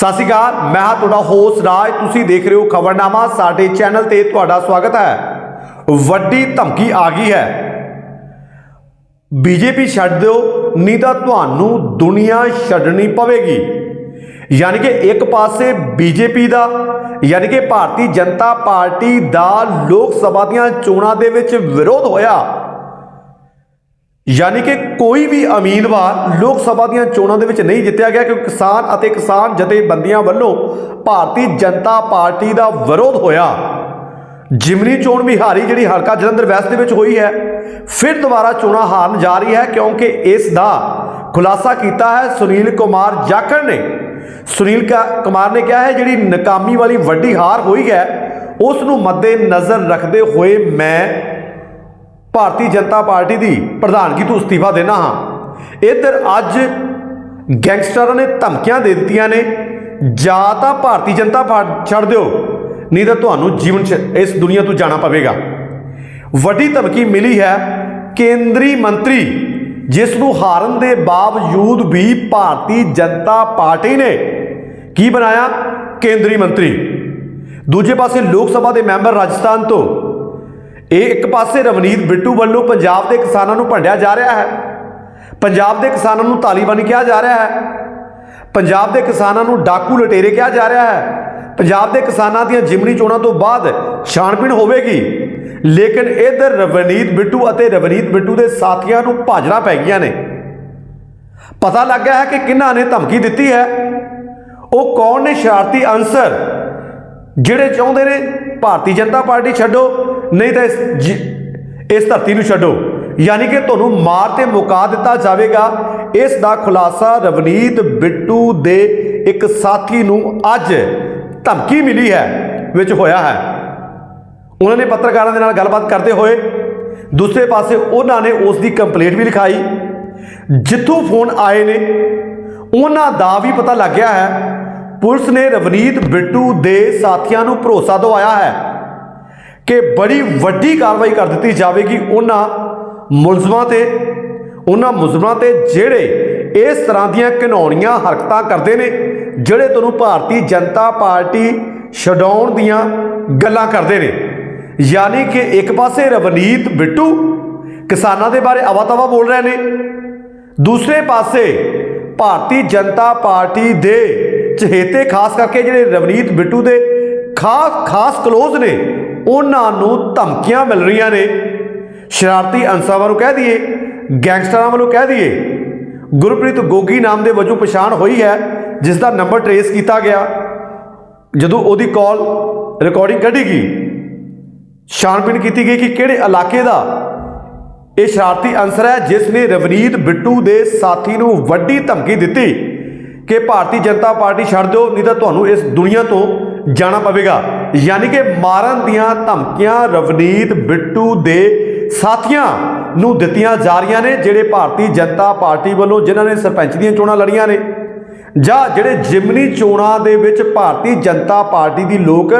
ਸਤਿ ਸ਼੍ਰੀ ਅਕਾਲ, ਮੈਂ ਹਾਂ ਤੁਹਾਡਾ ਹੋਸਟ ਰਾਜ। ਤੁਸੀਂ ਦੇਖ ਰਹੇ ਹੋ ਖਬਰਨਾਮਾ, ਸਾਡੇ ਚੈਨਲ ਤੇ ਤੁਹਾਡਾ ਸਵਾਗਤ ਹੈ। ਵੱਡੀ ਧਮਕੀ ਆ ਗਈ ਹੈ। ਬੀਜੇਪੀ ਛੱਡ ਦਿਓ, ਨਹੀਂ ਤਾਂ ਤੁਹਾਨੂੰ ਦੁਨੀਆ ਛੱਡਣੀ ਪਵੇਗੀ। ਯਾਨੀ ਕਿ ਇੱਕ ਪਾਸੇ ਬੀਜੇਪੀ ਦਾ, ਯਾਨੀ ਕਿ ਭਾਰਤੀ ਜਨਤਾ ਪਾਰਟੀ ਦਾ ਲੋਕ ਸਭਾ ਦੀਆਂ ਚੋਣਾਂ ਦੇ ਵਿੱਚ ਵਿਰੋਧ ਹੋਇਆ। ਯਾਨੀ ਕਿ ਕੋਈ ਵੀ ਉਮੀਦਵਾਰ ਲੋਕ ਸਭਾ ਦੀਆਂ ਚੋਣਾਂ ਦੇ ਵਿੱਚ ਨਹੀਂ ਜਿੱਤਿਆ ਗਿਆ ਕਿਉਂਕਿ ਕਿਸਾਨ ਅਤੇ ਕਿਸਾਨ ਜਥੇਬੰਦੀਆਂ ਵੱਲੋਂ ਭਾਰਤੀ ਜਨਤਾ ਪਾਰਟੀ ਦਾ ਵਿਰੋਧ ਹੋਇਆ। ਜਿਮਨੀ ਚੋਣ ਵੀ ਹਾਰੀ, ਜਿਹੜੀ ਹਲਕਾ ਜਲੰਧਰ ਵੈਸਟ ਦੇ ਵਿੱਚ ਹੋਈ ਹੈ, ਫਿਰ ਦੁਬਾਰਾ ਚੋਣਾਂ ਹਾਰਨ ਜਾ ਰਹੀ ਹੈ ਕਿਉਂਕਿ ਇਸ ਦਾ ਖੁਲਾਸਾ ਕੀਤਾ ਹੈ ਸੁਨੀਲ ਕੁਮਾਰ ਜਾਖੜ ਨੇ। ਸੁਨੀਲ ਕਾ- ਕੁਮਾਰ ਨੇ ਕਿਹਾ ਹੈ, ਜਿਹੜੀ ਨਾਕਾਮੀ ਵਾਲੀ ਵੱਡੀ ਹਾਰ ਹੋਈ ਹੈ, ਉਸ ਨੂੰ ਮੱਦੇ ਨਜ਼ਰ ਰੱਖਦੇ ਹੋਏ ਮੈਂ ਭਾਰਤੀ ਜਨਤਾ ਪਾਰਟੀ ਦੀ ਪ੍ਰਧਾਨਗੀ ਤੋਂ ਅਸਤੀਫਾ ਦੇਣਾ ਹਾਂ। ਇੱਧਰ ਅੱਜ ਗੈਂਗਸਟਰਾਂ ਨੇ ਧਮਕੀਆਂ ਦੇ ਦਿੱਤੀਆਂ ਨੇ। ਜਾਂ ਤਾਂ ਭਾਰਤੀ ਜਨਤਾ ਪਾਰਟੀ ਛੱਡ ਦਿਓ, ਨਹੀਂ ਤਾਂ ਤੁਹਾਨੂੰ ਜੀਵਨ 'ਚ ਇਸ ਦੁਨੀਆ ਤੋਂ ਜਾਣਾ ਪਵੇਗਾ। ਵੱਡੀ ਧਮਕੀ ਮਿਲੀ ਹੈ ਕੇਂਦਰੀ ਮੰਤਰੀ, ਜਿਸ ਨੂੰ ਹਾਰਨ ਦੇ ਬਾਵਜੂਦ ਵੀ ਭਾਰਤੀ ਜਨਤਾ ਪਾਰਟੀ ਨੇ ਕੀ ਬਣਾਇਆ? ਕੇਂਦਰੀ ਮੰਤਰੀ। ਦੂਜੇ ਪਾਸੇ ਲੋਕ ਸਭਾ ਦੇ ਮੈਂਬਰ ਰਾਜਸਥਾਨ ਤੋਂ ਇਹ ਇੱਕ ਪਾਸੇ ਰਵਨੀਤ ਬਿੱਟੂ ਵੱਲੋਂ ਪੰਜਾਬ ਦੇ ਕਿਸਾਨਾਂ ਨੂੰ ਭੰਡਿਆ ਜਾ ਰਿਹਾ ਹੈ। ਪੰਜਾਬ ਦੇ ਕਿਸਾਨਾਂ ਨੂੰ ਤਾਲੀਬਾਨੀ ਕਿਹਾ ਜਾ ਰਿਹਾ ਹੈ। ਪੰਜਾਬ ਦੇ ਕਿਸਾਨਾਂ ਨੂੰ ਡਾਕੂ ਲਟੇਰੇ ਕਿਹਾ ਜਾ ਰਿਹਾ ਹੈ। ਪੰਜਾਬ ਦੇ ਕਿਸਾਨਾਂ ਦੀਆਂ ਜ਼ਿਮਨੀ ਚੋਣਾਂ ਤੋਂ ਬਾਅਦ ਛਾਣਬੀਣ ਹੋਵੇਗੀ। ਲੇਕਿਨ ਇਧਰ ਰਵਨੀਤ ਬਿੱਟੂ ਅਤੇ ਰਵਨੀਤ ਬਿੱਟੂ ਦੇ ਸਾਥੀਆਂ ਨੂੰ ਭਾਜੜਾ ਪੈ ਗਈਆਂ ਨੇ। ਪਤਾ ਲੱਗ ਗਿਆ ਹੈ ਕਿ ਕਿਹਨਾਂ ਨੇ ਧਮਕੀ ਦਿੱਤੀ ਹੈ। ਉਹ ਕੌਣ ਨੇ? ਸ਼ਰਾਰਤੀ ਅਨਸਰ, ਜਿਹੜੇ ਚਾਹੁੰਦੇ ਨੇ ਭਾਰਤੀ ਜਨਤਾ ਪਾਰਟੀ ਛੱਡੋ। ਨਹੀਂ ਤਾਂ ਇਸ ਜ- ਇਸ ਧਰਤੀ ਨੂੰ ਛੱਡੋ। ਯਾਨੀ ਕਿ ਤੁਹਾਨੂੰ ਮਾਰ ਤੇ ਮੁਕਾ ਦਿੱਤਾ ਜਾਵੇਗਾ। ਇਸ ਦਾ ਖੁਲਾਸਾ ਰਵਨੀਤ ਬਿੱਟੂ ਦੇ ਇੱਕ ਸਾਥੀ ਨੂੰ ਅੱਜ ਧਮਕੀ ਮਿਲੀ ਹੈ, ਵਿੱਚ ਹੋਇਆ ਹੈ। ਉਹਨਾਂ ਨੇ ਪੱਤਰਕਾਰਾਂ ਦੇ ਨਾਲ ਗੱਲਬਾਤ ਕਰਦੇ ਹੋਏ ਦੂਸਰੇ ਪਾਸੇ ਉਹਨਾਂ ਨੇ ਉਸ ਦੀ ਕੰਪਲੇਂਟ ਵੀ ਲਿਖਾਈ। ਜਿੱਥੋਂ ਫੋਨ ਆਏ ਨੇ, ਉਹਨਾਂ ਦਾ ਵੀ ਪਤਾ ਲੱਗ ਗਿਆ ਹੈ। ਪੁਲਿਸ ਨੇ ਰਵਨੀਤ ਬਿੱਟੂ ਦੇ ਸਾਥੀਆਂ ਨੂੰ ਭਰੋਸਾ ਦਵਾਇਆ ਹੈ। ਕਿ ਬੜੀ ਵੱਡੀ ਕਾਰਵਾਈ ਕਰ ਦਿੱਤੀ ਜਾਵੇਗੀ ਉਹਨਾਂ ਮੁਲਜ਼ਮਾਂ ਤੇ, ਉਹਨਾਂ ਮੁਲਜ਼ਮਾਂ ਤੇ ਜਿਹੜੇ ਇਸ ਤਰ੍ਹਾਂ ਦੀਆਂ ਘਿਨੌਣੀਆਂ ਹਰਕਤਾਂ ਕਰਦੇ ਨੇ, ਜਿਹੜੇ ਤੁਹਾਨੂੰ ਭਾਰਤੀ ਜਨਤਾ ਪਾਰਟੀ ਛਡਾਉਣ ਦੀਆਂ ਗੱਲਾਂ ਕਰਦੇ ਨੇ। ਯਾਨੀ ਕਿ ਇੱਕ ਪਾਸੇ ਰਵਨੀਤ ਬਿੱਟੂ ਕਿਸਾਨਾਂ ਦੇ ਬਾਰੇ ਅਵਾ-ਤਵਾ ਬੋਲ ਰਹੇ ਨੇ, ਦੂਸਰੇ ਪਾਸੇ ਭਾਰਤੀ ਜਨਤਾ ਪਾਰਟੀ ਦੇ ਚਹੇਤੇ ਖਾਸ ਕਰਕੇ ਜਿਹੜੇ ਰਵਨੀਤ ਬਿੱਟੂ ਦੇ ਖਾਸ ਖਾਸ ਕਲੋਜ਼ ਨੇ ਉਹਨਾਂ ਨੂੰ ਧਮਕੀਆਂ ਮਿਲ ਰਹੀਆਂ ਨੇ। ਸ਼ਰਾਰਤੀ ਅਨਸਰਾਂ ਵੱਲੋਂ ਕਹਿ ਦਈਏ, ਗੈਂਗਸਟਰਾਂ ਵੱਲੋਂ ਕਹਿ ਦਈਏ, ਗੁਰਪ੍ਰੀਤ ਗੋਗੀ ਨਾਮ ਦੇ ਵਜੋਂ ਪਛਾਣ ਹੋਈ ਹੈ ਜਿਸ ਦਾ ਨੰਬਰ ਟਰੇਸ ਕੀਤਾ ਗਿਆ। ਜਦੋਂ ਉਹਦੀ ਕਾਲ ਰਿਕਾਰਡਿੰਗ ਕੱਢੀ ਗਈ, ਛਾਣਬੀਣ ਕੀਤੀ ਗਈ ਕਿ ਕਿਹੜੇ ਇਲਾਕੇ ਦਾ ਇਹ ਸ਼ਰਾਰਤੀ ਅਨਸਰ ਹੈ, ਜਿਸ ਨੇ ਰਵਨੀਤ ਬਿੱਟੂ ਦੇ ਸਾਥੀ ਨੂੰ ਵੱਡੀ ਧਮਕੀ ਦਿੱਤੀ ਕਿ ਭਾਰਤੀ ਜਨਤਾ ਪਾਰਟੀ ਛੱਡ ਦਿਓ, ਨਹੀਂ ਤਾਂ ਤੁਹਾਨੂੰ ਇਸ ਦੁਨੀਆ ਤੋਂ ਜਾਣਾ ਪਵੇਗਾ। ਯਾਨੀ ਕਿ ਮਾਰਨ ਦੀਆਂ ਧਮਕੀਆਂ ਰਵਨੀਤ, ਬਿੱਟੂ ਦੇ ਸਾਥੀਆਂ ਨੂੰ ਦਿੱਤੀਆਂ ਜਾ ਰਹੀਆਂ ਨੇ, ਜਿਹੜੇ ਭਾਰਤੀ ਜਨਤਾ ਪਾਰਟੀ ਵੱਲੋਂ ਜਿਨ੍ਹਾਂ ਨੇ ਸਰਪੰਚ ਦੀਆਂ ਚੋਣਾਂ ਲੜੀਆਂ ਨੇ, ਜਾਂ ਜਿਹੜੇ ਜਿਮਨੀ ਚੋਣਾਂ ਦੇ ਵਿੱਚ ਭਾਰਤੀ ਜਨਤਾ ਪਾਰਟੀ ਦੀ ਲੋਕ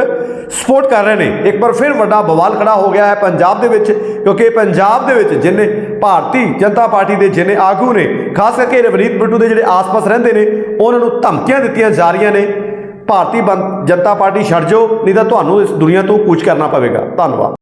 ਸਪੋਰਟ ਕਰ ਰਹੇ ਨੇ। ਇੱਕ ਵਾਰ ਫਿਰ ਵੱਡਾ ਬਵਾਲ ਖੜਾ ਹੋ ਗਿਆ ਹੈ ਪੰਜਾਬ ਦੇ ਵਿੱਚ, ਕਿਉਂਕਿ ਪੰਜਾਬ ਦੇ ਵਿੱਚ ਜਿੰਨੇ ਭਾਰਤੀ ਜਨਤਾ ਪਾਰਟੀ ਦੇ ਜਿੰਨੇ ਆਗੂ ਨੇ, ਖਾਸ ਕਰਕੇ ਰਵਨੀਤ, ਬਿੱਟੂ ਦੇ ਜਿਹੜੇ ਆਸ-ਪਾਸ ਰਹਿੰਦੇ ਨੇ, ਉਹਨਾਂ ਨੂੰ ਧਮਕੀਆਂ ਦਿੱਤੀਆਂ ਜਾ ਰਹੀਆਂ ਨੇ। ਭਾਰਤੀ ਬੰ- ਜਨਤਾ ਪਾਰਟੀ ਛੱਡ ਜਾਓ, ਨਹੀਂ ਤਾਂ ਤੁਹਾਨੂੰ ਇਸ ਦੁਨੀਆ ਤੋਂ ਕੂਚ ਕਰਨਾ ਪਵੇਗਾ। ਧੰਨਵਾਦ।